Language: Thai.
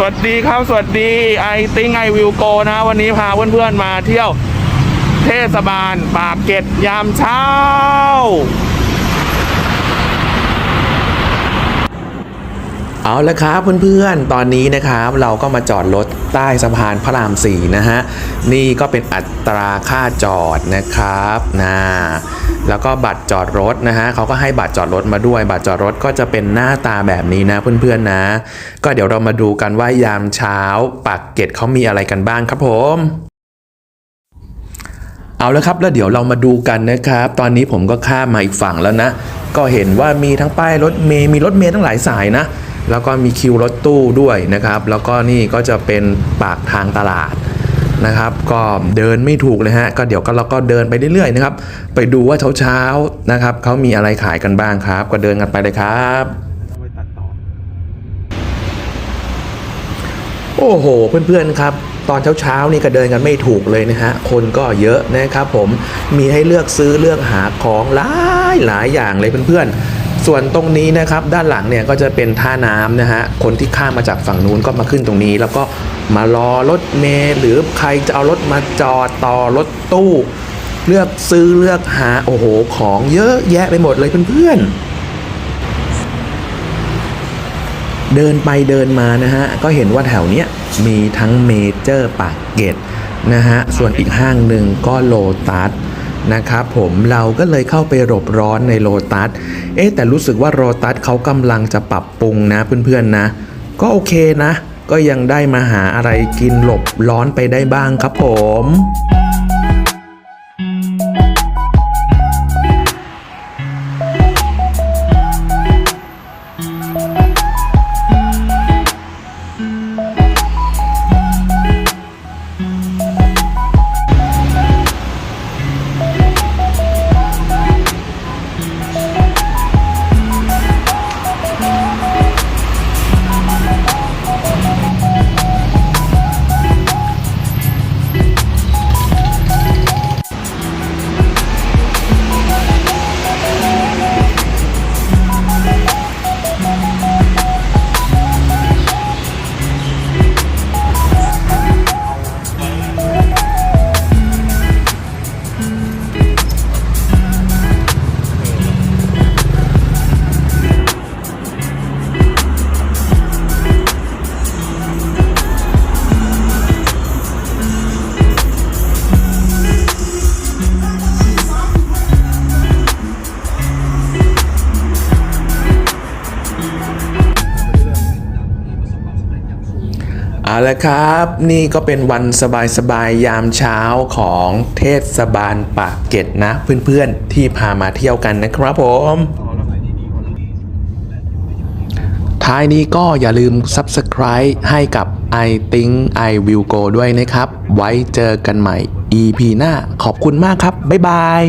สวัสดีครับ สวัสดีไอติงไอวิวโกนะ วันนี้พาเพื่อนๆมาเที่ยวเทศบาลปากเกร็ดยามเช้า เอาละครับเพื่อนๆ ตอนนี้นะครับเราก็มาจอดรถใต้สะพานพระรามสี่นะฮะ นี่ก็เป็นอัตราค่าจอดนะครับนะ แล้วก็บัตรจอดรถนะฮะเขาก็ให้บัตรจอดรถมาด้วย บัตรจอดรถก็จะเป็นหน้าตาแบบนี้นะเพื่อนๆนะ ก็เดี๋ยวเรามาดูกันว่ายามเช้าปากเกร็ดเขามีอะไรกันบ้างครับผมเอาแล้วครับแล้วเดี๋ยวเรามาดูกันนะครับ ตอนนี้ผมก็ข้ามมาอีกฝั่งแล้วนะ ก็เห็นว่ามีทั้งป้ายรถเมย์มีรถเมย์ทั้งหลายสายนะ แล้วก็มีคิวรถตู้ด้วยนะครับ แล้วก็นี่ก็จะเป็นปากทางตลาด นะครับ ก็เดินไม่ถูกเลยฮะก็เดี๋ยวก็เราก็เดินไปเรื่อยๆนะครับ ไปดูว่าเช้าๆนะครับเขามีอะไรขายกันบ้างครับ ก็เดินกันไปเลยครับโอ้โห เพื่อนๆครับตอนเช้าๆนี่ก็เดินกันไม่ถูกเลยนะฮะ คนก็เยอะนะครับผมมีให้เลือกซื้อเลือกหาของหลายหลายอย่างเลยเพื่อนๆ ส่วนตรงนี้นะครับด้านหลังเนี่ยก็จะเป็นท่าน้ำนะฮะคนที่ข้ามมาจากฝั่งนู้นก็มาขึ้นตรงนี้ แล้วก็ มารอรถเมล์หรือใครจะเอารถมาจอดต่อรถตู้ เลือกซื้อเลือกหาโอ้โหของเยอะแยะไปหมดเลยเพื่อนๆเดินไปเดินมานะฮะ ก็เห็นว่าแถวเนี้ยมีทั้งเมเจอร์ปากเกร็ดนะฮะ ส่วนอีกห้างหนึ่งก็โลตัสนะครับผมเราก็เลยเข้าไปหลบร้อนในโลตัส เอ๊แต่รู้สึกว่าโลตัสเขากำลังจะปรับปรุงนะเพื่อนๆนะ ก็โอเคนะ ก็ยังได้มาหาอะไรกินหลบร้อนไปได้บ้างครับผม เอาละครับ นี่ก็เป็นวันสบายๆยามเช้าของเทศบาลปากเกร็ดนะ เพื่อนๆที่พามาเที่ยวกันนะครับผมท้ายนี้ก็อย่าลืม Subscribe ให้กับ I Think I Will Go ด้วยนะครับ ไว้เจอกันใหม่ EP หน้าขอบคุณมากครับ บ๊ายบาย